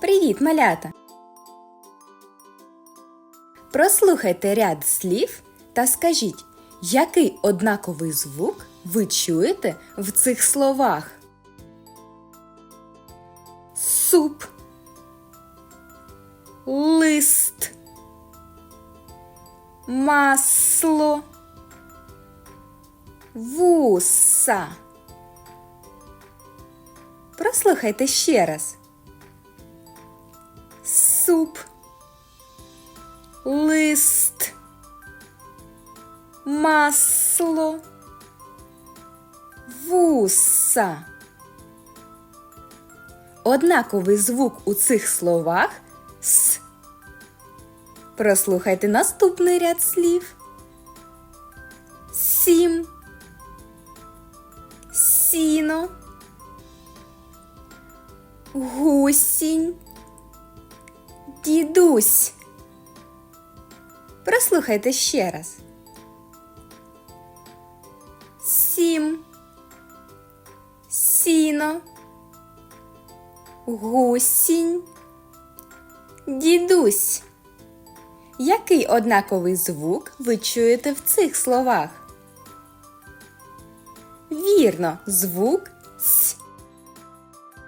Привіт, малята! Прослухайте ряд слів та скажіть, який однаковий звук ви чуєте в цих словах? Суп, лист, масло, вуса. Прослухайте ще раз. Суп, лист, масло, вуса. Однаковий звук у цих словах с. Прослухайте наступний ряд слів. Сім, сіно, гусінь, дідусь. Прослухайте ще раз. Сім, сіно, гусінь, дідусь. Який однаковий звук ви чуєте в цих словах? Вірно, звук С.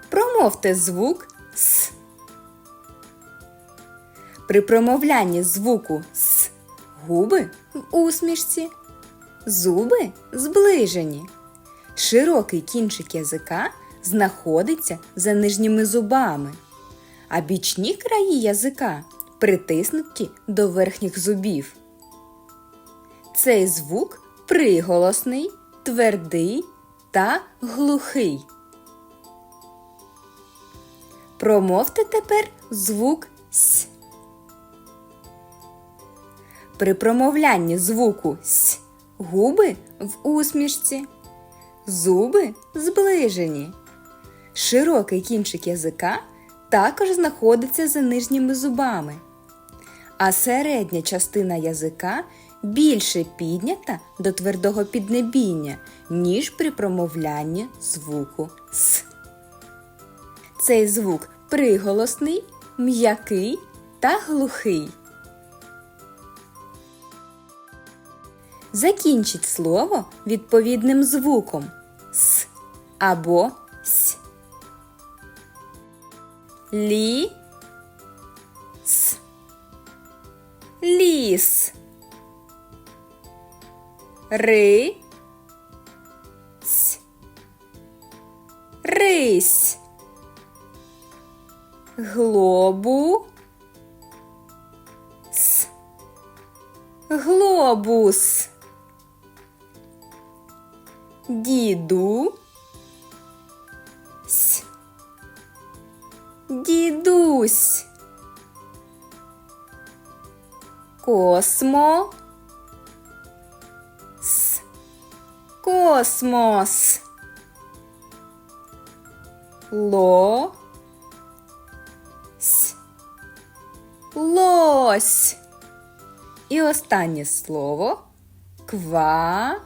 Промовте звук При промовлянні звуку С губи в усмішці, зуби зближені. Широкий кінчик язика знаходиться за нижніми зубами, а бічні краї язика притиснуті до верхніх зубів. Цей звук приголосний, твердий та глухий. Промовте тепер звук С. При промовлянні звуку С губи в усмішці, зуби зближені. Широкий кінчик язика також знаходиться за нижніми зубами, а середня частина язика більше піднята до твердого піднебіння, ніж при промовлянні звуку С. Цей звук приголосний, м'який та глухий. Закінчіть слово відповідним звуком С або С. Лі. С. Ліс. Ри. С. Рись. Глобу. С. Глобус. Діду. С. Дідусь. Космо. С. Космос. Ло. С. Лось. І останнє слово ква.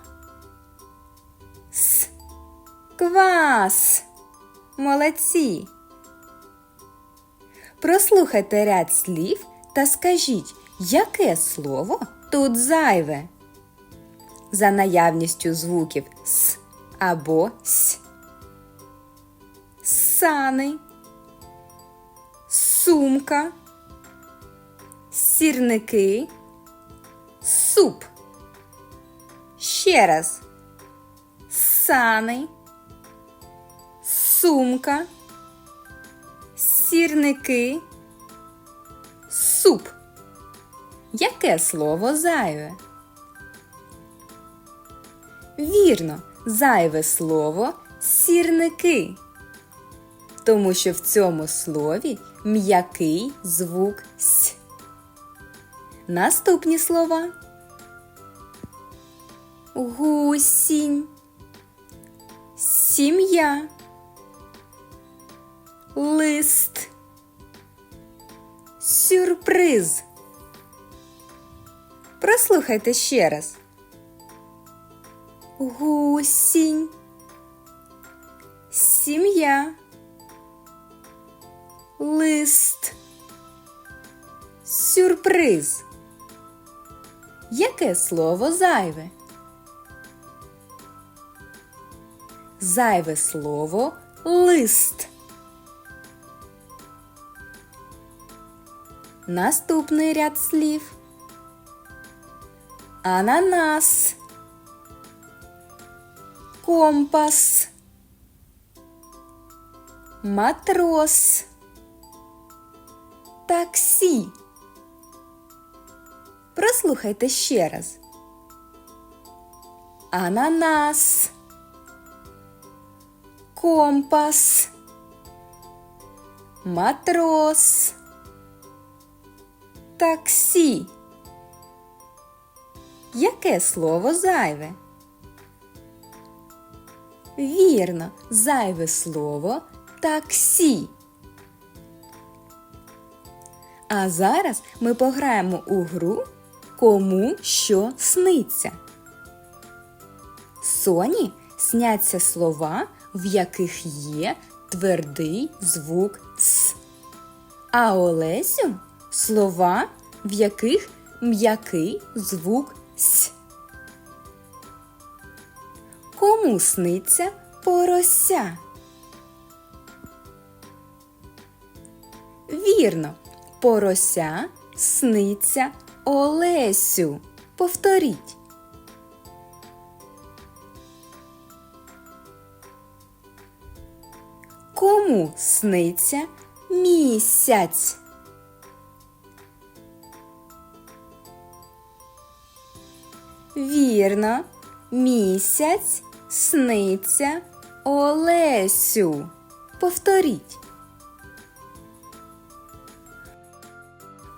Квас. Молодці. Прослухайте ряд слів та скажіть, яке слово тут зайве. За наявністю звуків С або С. Сани, сумка, сірники, суп. Ще раз. Сани, сумка, сірники, суп. Яке слово зайве? Вірно, зайве слово сірники. Тому що в цьому слові м'який звук С. Наступні слова. Гусінь. Сім'я. Лист. Сюрприз. Прослухайте ще раз. Гусінь. Сім'я. лист. Сюрприз. Яке слово зайве? Зайве слово лист. Наступний ряд слів. Ананас. Компас. Матрос. Таксі. Прослухайте ще раз. Ананас. Компас. Матрос. Таксі. Яке слово зайве? Вірно, зайве слово таксі. А зараз ми пограємо у гру Кому що сниться. Соні сняться слова, в яких є твердий звук С. А Олесю слова, в яких м'який звук С. Кому сниться порося? Вірно, порося сниться Олесю. Повторіть. Кому сниться місяць? Вірно, місяць сниться Олесю. Повторіть.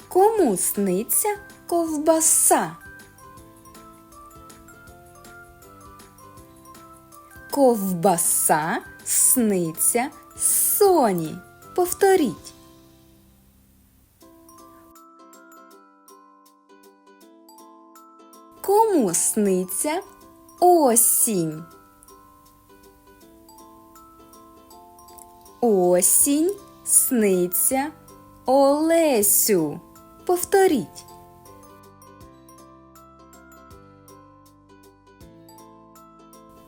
Кому сниться ковбаса? Ковбаса сниться соні. Повторіть. Кому сниться осінь? Осінь сниться Олесю. Повторіть.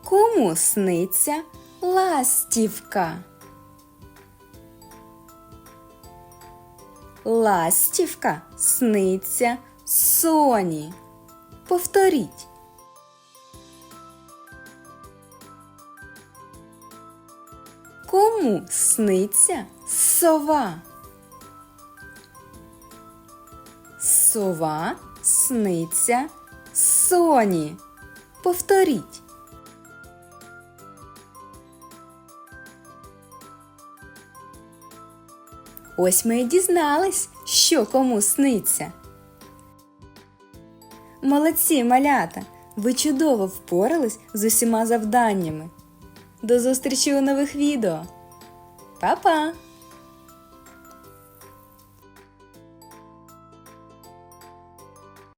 Кому сниться ластівка? Ластівка сниться соні. Повторіть. Кому сниться сова? Сова сниться соні. Повторіть. Ось ми і дізнались, що кому сниться. Молодці, малята! Ви чудово впорались з усіма завданнями. До зустрічі у нових відео. Па-па!